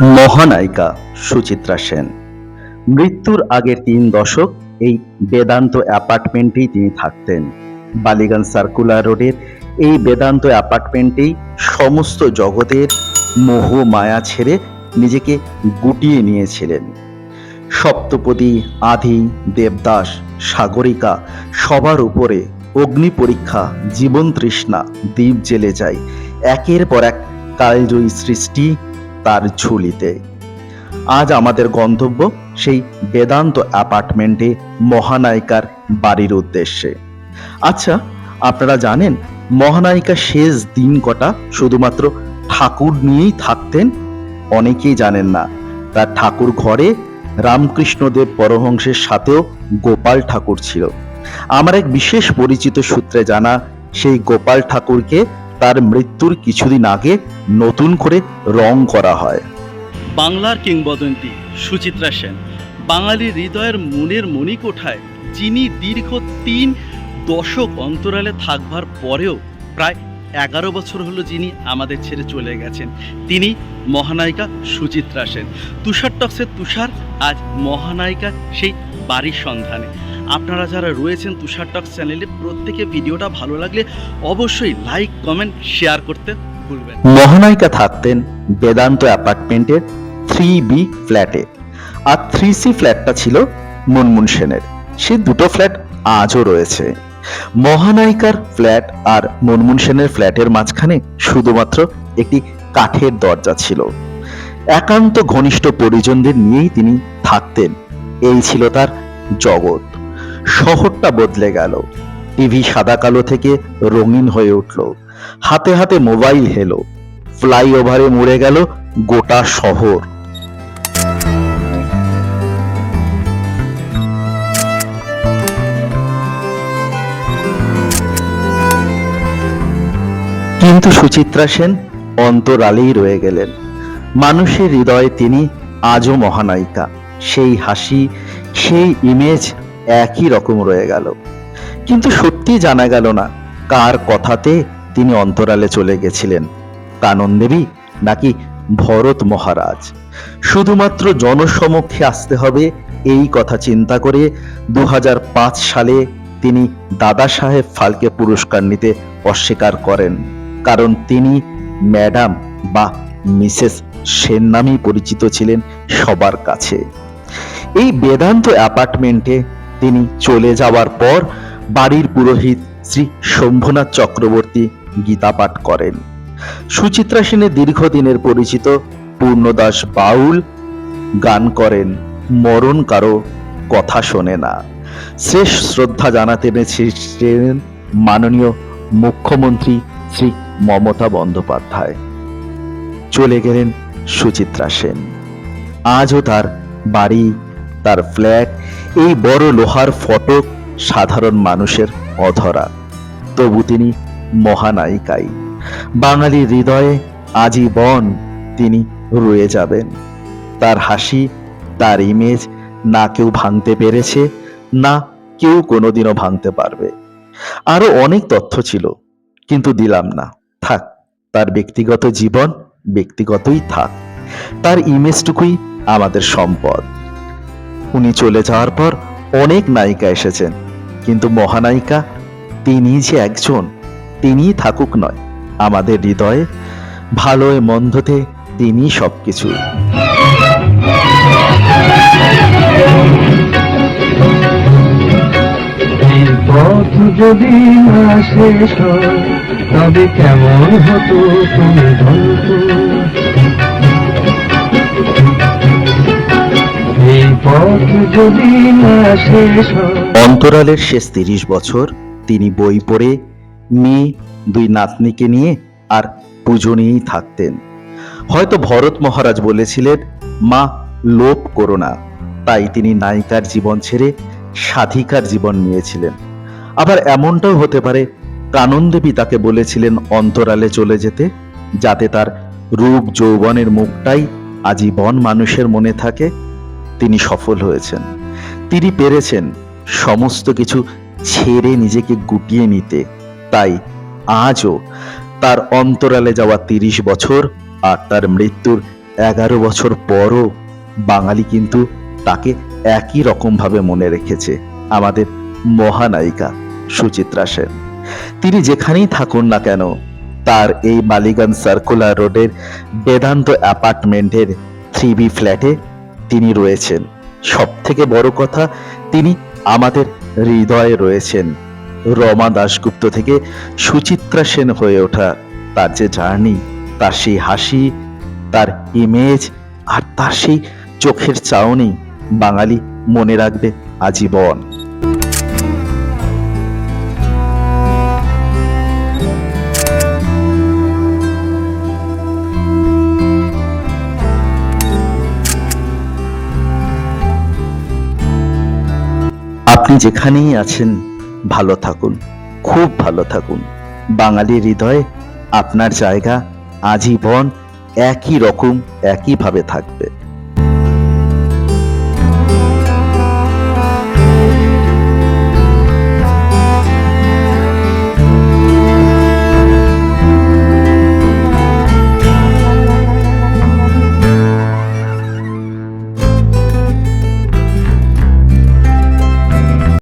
মহানায়িকা সুচিত্রা সেন। মৃত্যুর আগের তিন দশক এই বেদান্ত অ্যাপার্টমেন্টেই তিনি থাকতেন। বালিগঞ্জ সার্কুলার রোডের এই বেদান্ত অ্যাপার্টমেন্টেই সমস্ত জগতের মোহ মায়া ছেড়ে নিজেকে গুটিয়ে নিয়েছিলেন। সপ্তপদী আধি দেবদাস, সাগরিকা সবার উপরে অগ্নি পরীক্ষা, জীবন তৃষ্ণা, দ্বীপ জেলে যায়। একের পর এক কালজয়ী সৃষ্টি তার ঝুলিতে। আজ আমাদের গন্তব্য সেই বেদান্ত অ্যাপার্টমেন্টে মহানায়িকার বাড়ির উদ্দেশ্যে। আচ্ছা আপনারা জানেন মহানায়িকা শেষ দিন কটা শুধুমাত্র ঠাকুর নিয়েই থাকতেন? অনেকেই জানেন না। তার ঠাকুর ঘরে রামকৃষ্ণদেব পরহংসের সাথেও গোপাল ঠাকুর ছিল। আমার এক বিশেষ পরিচিত সূত্রে জানা, সেই গোপাল ঠাকুরকে তার মৃত্যুর কিছুদিন আগে নতুন করে রং করা হয়। বাংলার কিংবদন্তি সুচিত্রা সেন বাঙালির হৃদয়ের মনের মণিকোঠায়, যিনি দীর্ঘ তিন দশক অন্তরালে থাকবার পরেও প্রায় এগারো বছর হলো যিনি আমাদের ছেড়ে চলে গেছেন। তিনি মহানায়িকা সুচিত্রা সেন। তুষার টক্সের তুষার আজ মহানায়িকা সেই বাড়ির সন্ধানে। আপনারা যারা রয়েছেন তুষার টক্স চ্যানেলে, প্রত্যেকে ভিডিওটা ভালো লাগলে অবশ্যই লাইক, কমেন্ট, শেয়ার করতে ভুলবেন মহানায়িকা থাকতেন বেদান্ত অ্যাপার্টমেন্টের থ্রি বি ফ্ল্যাটে। আর থ্রি সি ফ্ল্যাটটা ছিল মুনমুন সেনের। সে দুটো ফ্ল্যাট আজও রয়েছে। মহানায়িকার ফ্ল্যাট আর মুনমুন সেনের ফ্ল্যাটের মাঝখানে শুধুমাত্র একটি কাঠের দরজা ছিল। একান্ত ঘনিষ্ঠ পরিজনদের নিয়েই তিনি থাকতেন। এই ছিল তার জগৎ। শহরটা বদলে গেল। টিভি সাদা কালো থেকে রঙিন হয়ে উঠল। হাতে হাতে মোবাইল হেলো। ফ্লাইওভারে মুড়ে গেল গোটা শহর। কিন্তু সুচিত্রা সেন অন্তরালেই রয়ে গেলেন। মানুষের হৃদয়ে তিনি আজও মহানায়িকা। সেই হাসি, সেই ইমেজ একই রকম রয়ে গেল। কিন্তু সত্যি জানা গেল না কার কথাতে তিনি অন্তরালে চলে গেছিলেন। কানন দেবী নাকি ভরত মহারাজ? শুধুমাত্র জনসমক্ষে আসতে হবে এই কথা চিন্তা করে দু হাজার পাঁচ সালে তিনি দাদা সাহেব ফালকে পুরস্কার নিতে অস্বীকার করেন। কারণ তিনি ম্যাডাম বা মিসেস সেন নামেই পরিচিত ছিলেন সবার কাছে। এই বেদান্ত অ্যাপার্টমেন্টে তিনি চলে যাওয়ার পর বাড়ির পুরোহিত শ্রী শম্ভুনাথ চক্রবর্তী গীতা পাঠ করেন। সুচিত্রা সেনের দীর্ঘদিনের পরিচিত পূর্ণদাস বাউল গান করেন, মরণ কারও কথা শোনে না। শেষ শ্রদ্ধা জানাতে এনেছিলেন মাননীয় মুখ্যমন্ত্রী শ্রী মমতা বন্দ্যোপাধ্যায়। চলে গেলেন সুচিত্রা সেন। আজও তার বাড়ি তার ফ্ল্যাট এই বড় লোহার ফটক সাধারণ মানুষের অধরা। তবু তিনি মহানায়িকাই। বাঙালির হৃদয়ে আজীবন তিনি রয়ে যাবেন। তার হাসি, তার ইমেজ না কেউ ভাঙতে পেরেছে, না কেউ কোনোদিনও ভাঙতে পারবে। আরও অনেক তথ্য ছিল, কিন্তু দিলাম না। থাক, তার ব্যক্তিগত জীবন ব্যক্তিগতই থাক। তার ইমেজটুকুই আমাদের সম্পদ। উনি চলে যাওয়ার পর অনেক নায়িকা এসেছেন। কিন্তু মহানায়িকা, তিনি যে একজন তিনিই থাকুক নয়। আমাদের হৃদয়ে, ভালোয় মন্দতে তিনি সবকিছু। এই পথ যদি না শেষ তবে কেমন হতো তুমি অন্তরালের শেষ তিরিশ বছর তিনি বই পড়ে মেয়ে, দুই নাতনিকে নিয়ে আর পুজো নিয়েই থাকতেন। হয়তো ভরত মহারাজ বলেছিলেন, মা লোভ করো না। তাই তিনি নায়িকার জীবন ছেড়ে সাধিকার জীবন নিয়েছিলেন। আবার এমনটাও হতে পারে কানন দেবী তাকে বলেছিলেন অন্তরালে চলে যেতে, যাতে তার রূপ যৌবনের মুখটাই আজীবন মানুষের মনে থাকে। তিনি সফল হয়েছেন। তিনি পেরেছেন সমস্ত কিছু ছেড়ে নিজেকে গুটিয়ে নিতে। তাই আজও তার অন্তরালে যাওয়া তিরিশ বছর আর তার মৃত্যুর এগারো বছর পরও বাঙালি কিন্তু তাকে একই রকমভাবে মনে রেখেছে। আমাদের মহানায়িকা সুচিত্রা সেন। তিনি যেখানেই থাকুন না কেন, তার এই মালিগান সার্কুলার রোডের বেদান্ত অ্যাপার্টমেন্টের থ্রি বি ফ্ল্যাটে তিনি রয়েছেন। সব থেকে বড় কথা, তিনি আমাদের হৃদয়ে রয়েছেন। রমা দাশগুপ্ত থেকে সুচিত্রা সেন হয়ে ওঠা তার যে জার্নি, তার সেই হাসি, তার ইমেজ আর তার সেই চোখের চাউনি বাঙালি মনে রাখবে আজীবন। আপনি যেখানেই আছেন, ভালো থাকুন, খুব ভালো থাকুন। বাঙালির হৃদয়ে আপনার জায়গা, আজীবন একই রকম, একইভাবে থাকবে।